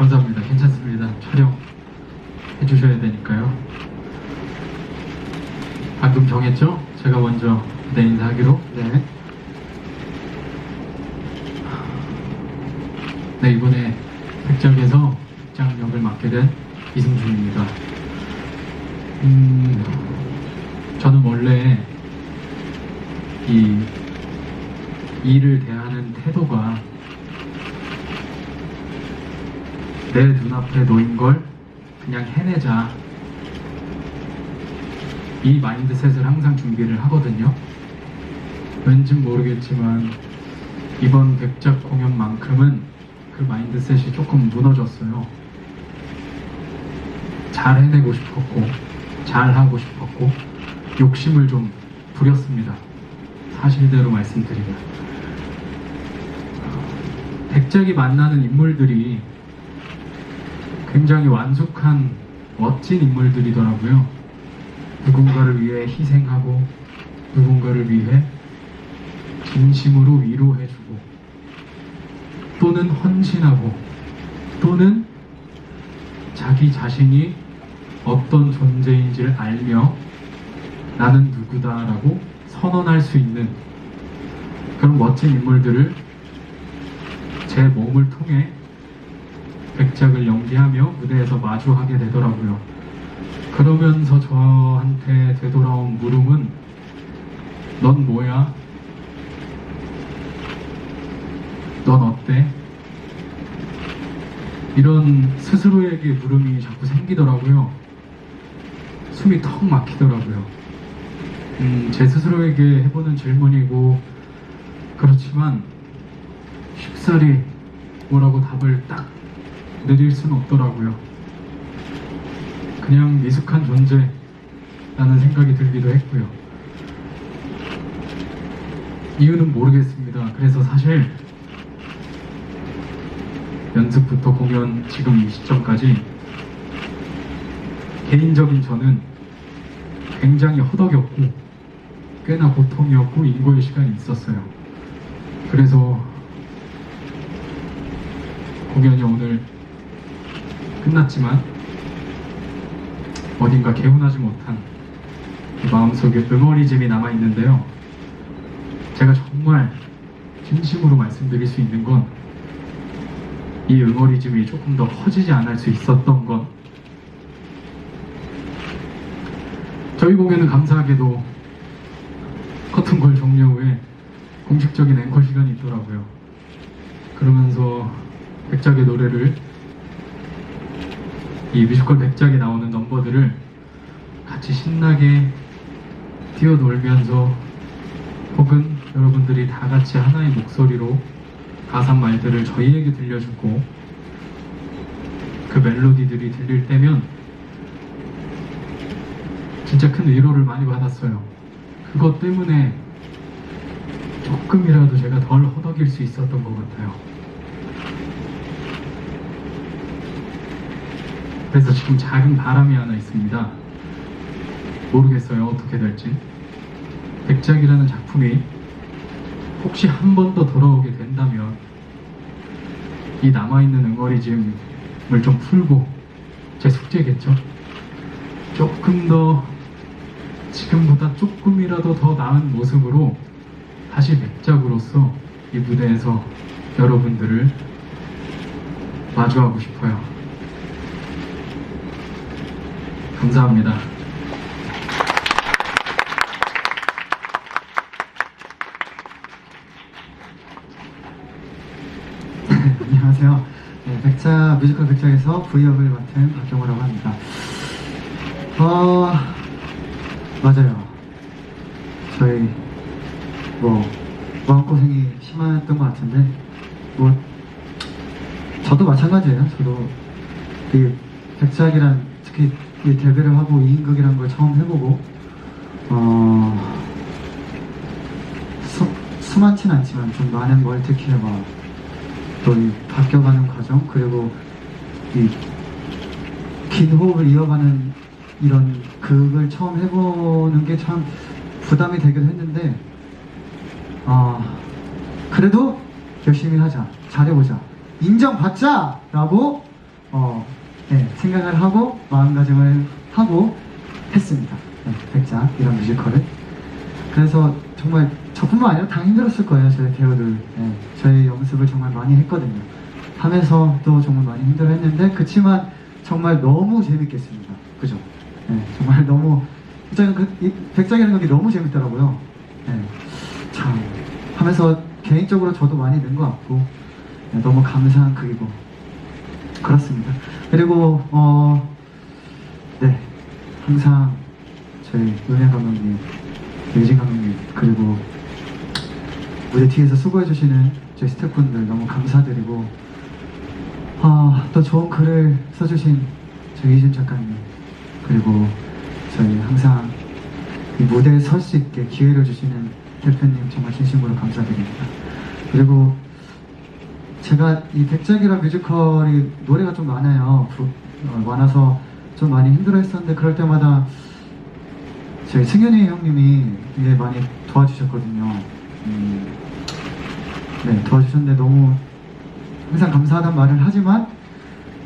감사합니다. 괜찮습니다. 촬영 해주셔야 되니까요. 방금 정했죠? 제가 먼저 내 인사하기로. 네. 네, 이번에 백작에서 백장 역을 맡게 된 이승준입니다. 음, 저는 원래 이 일을 대하는 태도가 내 눈앞에 놓인 걸 그냥 해내자. 이 마인드셋을 항상 준비를 하거든요. 왠진 모르겠지만 이번 백작 공연만큼은 그 마인드셋이 조금 무너졌어요. 잘 해내고 싶었고, 잘 하고 싶었고, 욕심을 좀 부렸습니다. 사실대로 말씀드리면. 백작이 만나는 인물들이 굉장히 완숙한 멋진 인물들이더라고요. 누군가를 위해 희생하고, 누군가를 위해 진심으로 위로해주고, 또는 헌신하고 또는 자기 자신이 어떤 존재인지를 알며 나는 누구다라고 선언할 수 있는 그런 멋진 인물들을 제 몸을 통해 백작을 연기하며 무대에서 마주하게 되더라고요. 그러면서 저한테 되돌아온 물음은 넌 뭐야? 넌 어때? 이런 스스로에게 물음이 자꾸 생기더라고요. 숨이 턱 막히더라고요. 음, 제 스스로에게 해보는 질문이고, 그렇지만, 쉽사리 뭐라고 답을 딱 내릴 수는 없더라고요. 그냥 미숙한 존재라는 생각이 들기도 했고요. 이유는 모르겠습니다. 그래서 사실, 연습부터 공연 지금 이 시점까지 개인적인 저는 굉장히 허덕였고 꽤나 고통이었고 인고의 시간이 있었어요. 그래서 공연이 오늘 끝났지만 어딘가 개운하지 못한 이 마음속에 응어리짐이 남아있는데요. 제가 정말 진심으로 말씀드릴 수 있는 건 이 응어리즘이 조금 더 커지지 않을 수 있었던 것. 저희 공연은 감사하게도 커튼콜 종료 후에 공식적인 앵콜 시간이 있더라고요. 그러면서 백작의 노래를 이 뮤지컬 백작에 나오는 넘버들을 같이 신나게 뛰어놀면서 혹은 여러분들이 다 같이 하나의 목소리로 가사 말들을 저희에게 들려주고 그 멜로디들이 들릴 때면 진짜 큰 위로를 많이 받았어요. 그것 때문에 조금이라도 제가 덜 허덕일 수 있었던 것 같아요. 그래서 지금 작은 바람이 하나 있습니다. 모르겠어요. 어떻게 될지. 백작이라는 작품이 혹시 한 번 더 돌아오게 된다면 이 남아있는 응어리즘을 좀 풀고 제 숙제겠죠. 조금 더 지금보다 조금이라도 더 나은 모습으로 다시 백작으로서 이 무대에서 여러분들을 마주하고 싶어요. 감사합니다. 안녕하세요. 네, 백자 뮤지컬 백작에서 V역을 맡은 박경호라고 합니다. 어 맞아요. 저희 뭐 마음고생이 심했던 것 같은데 뭐 저도 마찬가지예요. 저도 이 백작이란 특히 이 데뷔를 하고 2인극이란 걸 처음 해보고 어 수, 수많진 않지만 좀 많은 멀티킬과 또이 바뀌어가는 과정 그리고 이 긴 호흡을 이어가는 이런 극을 처음 해보는 게 참 부담이 되기도 했는데 아 그래도 열심히 하자. 잘해보자. 인정받자 라고 어, 네, 생각을 하고 마음가짐을 하고 했습니다. 네, 백작 이런 뮤지컬을. 그래서 정말 저뿐만 아니라 다 힘들었을 거예요, 저희 배우들. 네, 저희 연습을 정말 많이 했거든요. 하면서도 정말 많이 힘들어했는데 그치만 정말 너무 재밌겠습니다. 그죠? 네, 정말 너무 진짜 그, 이 백작이라는 곡이 너무 재밌더라고요. 네, 참 하면서 개인적으로 저도 많이 는 것 같고 네, 너무 감사한 극이고 그렇습니다. 그리고 어, 네 항상 저희 은혜 감독님, 유진 감독님 그리고 무대 뒤에서 수고해 주시는 저희 스태프분들 너무 감사드리고 아, 또 좋은 글을 써주신 저희 이준 작가님 그리고 저희 항상 이 무대에 설 수 있게 기회를 주시는 대표님 정말 진심으로 감사드립니다. 그리고 제가 이 백작이라 뮤지컬이 노래가 좀 많아요. 부- 어, 많아서 좀 많이 힘들어 했었는데 그럴 때마다 저희 승현이 형님이 되게 많이 도와주셨거든요. 음, 네, 도와주셨는데 너무 항상 감사하다는 말을 하지만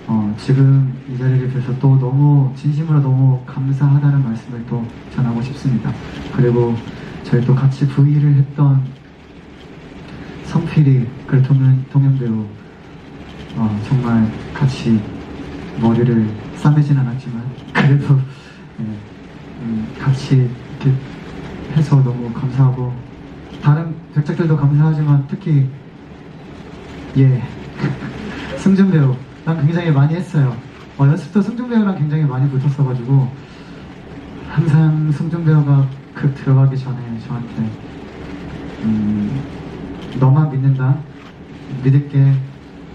어, 지금 이 자리를 빌어서 또 너무 진심으로 너무 감사하다는 말씀을 또 전하고 싶습니다. 그리고 저희 또 같이 부의를 했던 성필이 그리고 동현, 동현 배우 어, 정말 같이 머리를 싸매진 않았지만 그래도 네, 음, 같이 이렇게 해서 너무 감사하고 다른 백작들도 감사하지만 특히 예 승준 배우랑 굉장히 많이 했어요. 어, 연습도 승준 배우랑 굉장히 많이 붙었어가지고 항상 승준 배우가 그 들어가기 전에 저한테 음, 너만 믿는다 믿을게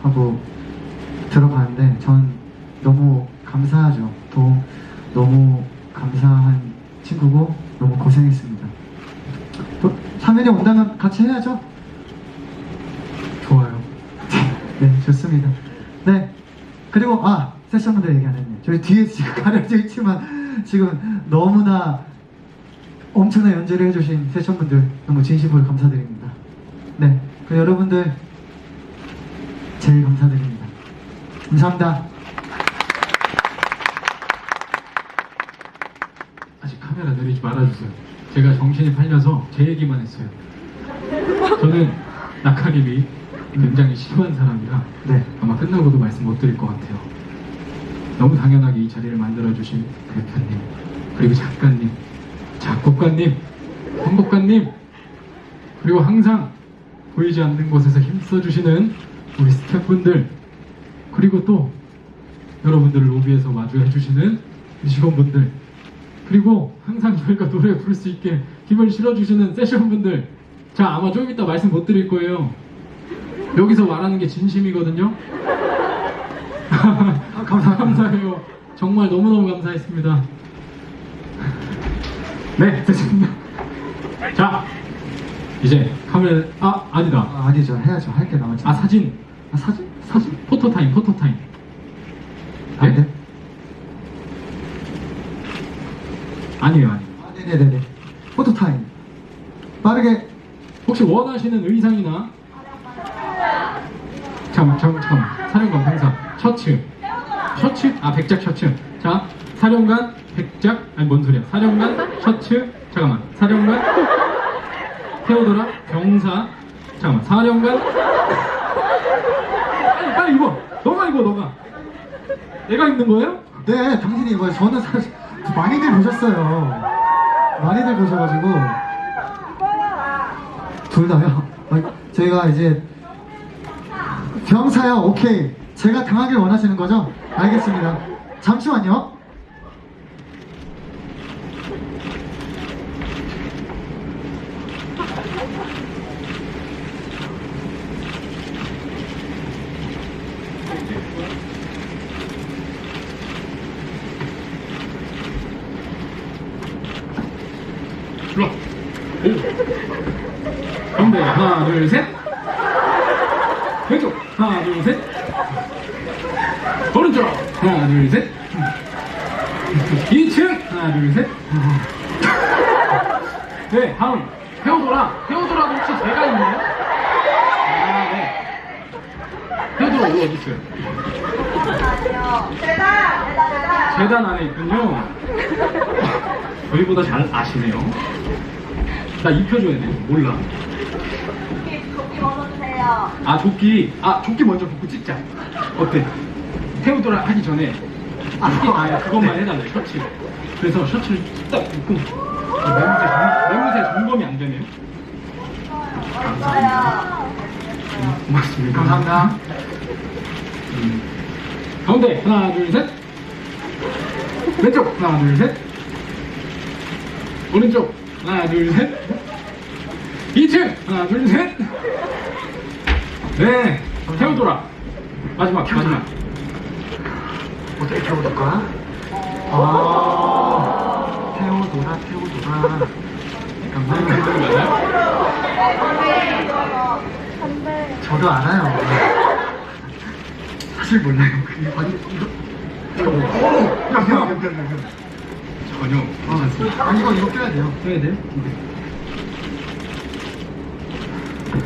하고 들어가는데 전 너무 감사하죠. 또 너무 감사한 친구고 너무 고생했습니다. 또 사면이 온다면 같이 해야죠. 좋아요. 네, 좋습니다. 네, 그리고 아 세션분들 얘기 안 했네. 저희 뒤에 지금 가려져 있지만 지금 너무나 엄청난 연주를 해주신 세션분들 너무 진심으로 감사드립니다. 네, 그 여러분들 제일 감사드립니다. 감사합니다. 아직 카메라 내리지 말아주세요. 제가 정신이 팔려서 제 얘기만 했어요. 저는 낙하림이 굉장히 심한 사람이라 네, 아마 끝나고도 말씀 못 드릴 것 같아요. 너무 당연하게 이 자리를 만들어주신 대표님, 그리고 작가님, 작곡가님, 편곡가님, 그리고 항상 보이지 않는 곳에서 힘써주시는 우리 스태프분들, 그리고 또 여러분들을 로비에서 마주해주시는 직원분들, 그리고 항상 저희가 노래 부를 수 있게 힘을 실어주시는 세션분들, 자, 아마 좀 이따 말씀 못 드릴 거예요. 여기서 말하는 게 진심이거든요. 아. 감사해요. 정말 너무너무 감사했습니다. 네, 됐습니다. 자, 이제 카메라, 아, 아니다. 아, 아니죠, 해야죠. 할 게 남았죠. 아, 사진. 아, 사진? 사진? 포토 타임, 포토 타임. 아, 네? 네. 아니에요, 아니에요. 아, 네네네네. 포토 타임. 빠르게. 혹시 원하시는 의상이나 잠깐만 잠깐만 잠깐만 사령관 행사 셔츠 셔츠 아 백작 셔츠 자 사령관 백작 아니 뭔 소리야 사령관 셔츠 잠깐만 사령관 테오도라 병사 잠깐만 사령관 빨리 빨리 입어 너가 입어 너가 내가 입는 거예요? 네, 당신이 이거요. 저는 사실 많이들 보셨어요. 많이들 보셔가지고. 둘 다요. 어, 저희가 이제 병사요. 오케이. 제가 당하길 원하시는 거죠? 알겠습니다. 잠시만요. 일로 와. 건배 하나 둘 셋. 왼쪽 하나 둘 셋. 오른쪽 하나 둘 셋. 2층 하나 둘 셋. 네 다음. 태오도라 태오도라 혹시 제가 있나요? 테오도라 어디 있어요? 재단 안에 있군요. 저희보다 잘 아시네요. 나 입혀줘야 돼. 몰라. 아 조끼. 아 조끼 먼저 벗고 찍자. 어때? 테오도라 하기 전에 아, 조끼 아 그것만 해달래 셔츠. 그래서 셔츠를 딱 입고 아, 매무새 점- 매무새 점검이 안 되네요. 감사합니다. 음, 고맙습니다. 감사합니다. 음. 가운데 하나 둘 셋. 왼쪽 하나 둘 셋. 오른쪽 하나 둘 셋. 2층 하나 둘 셋. 네. 태우도라. 마지막 마지막. 어떻게 태워둘까? 아, 태워둬라, 태워둬라. 감사합니다. 맞아요? 저도 알아요. 사실 몰라요. 아니, 이거. 야, 야, 야, 야, 야. 전혀 괜찮습니다. 아니, 이거, 이거 껴야 돼요. 해야 돼요?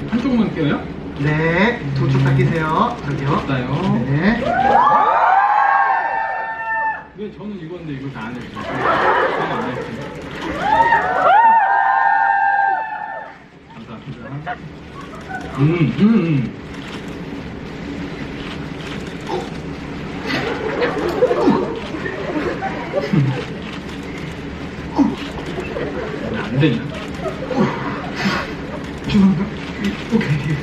한쪽만 껴요? 네, 도쪽 닦이세요. 저기요. 맞아요. 네. 왜 저는 이건데 이거 다안 했어요? 저는 안 했어요. 감사합니다. 음, 음, 음. 되냐? 죄송합니다. 오케이.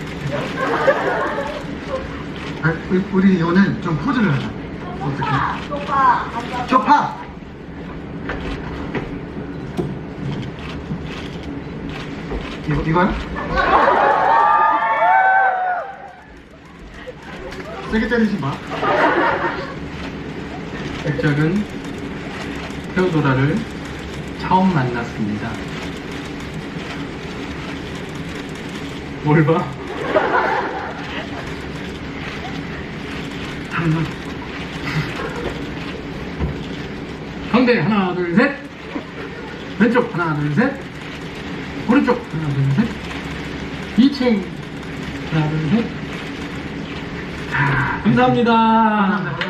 아, 우리, 우리 이거는 좀 포즈를 하자. 어떻게? 쇼파! 이거, 이거요? 세게 때리지 마. 백작은 테오도라를 처음 만났습니다. 뭘 봐? 당근. 가운데 하나 둘 셋. 왼쪽 하나 둘 셋. 오른쪽 하나 둘 셋. 2층 하나 둘 셋. 자, 감사합니다. 감사합니다.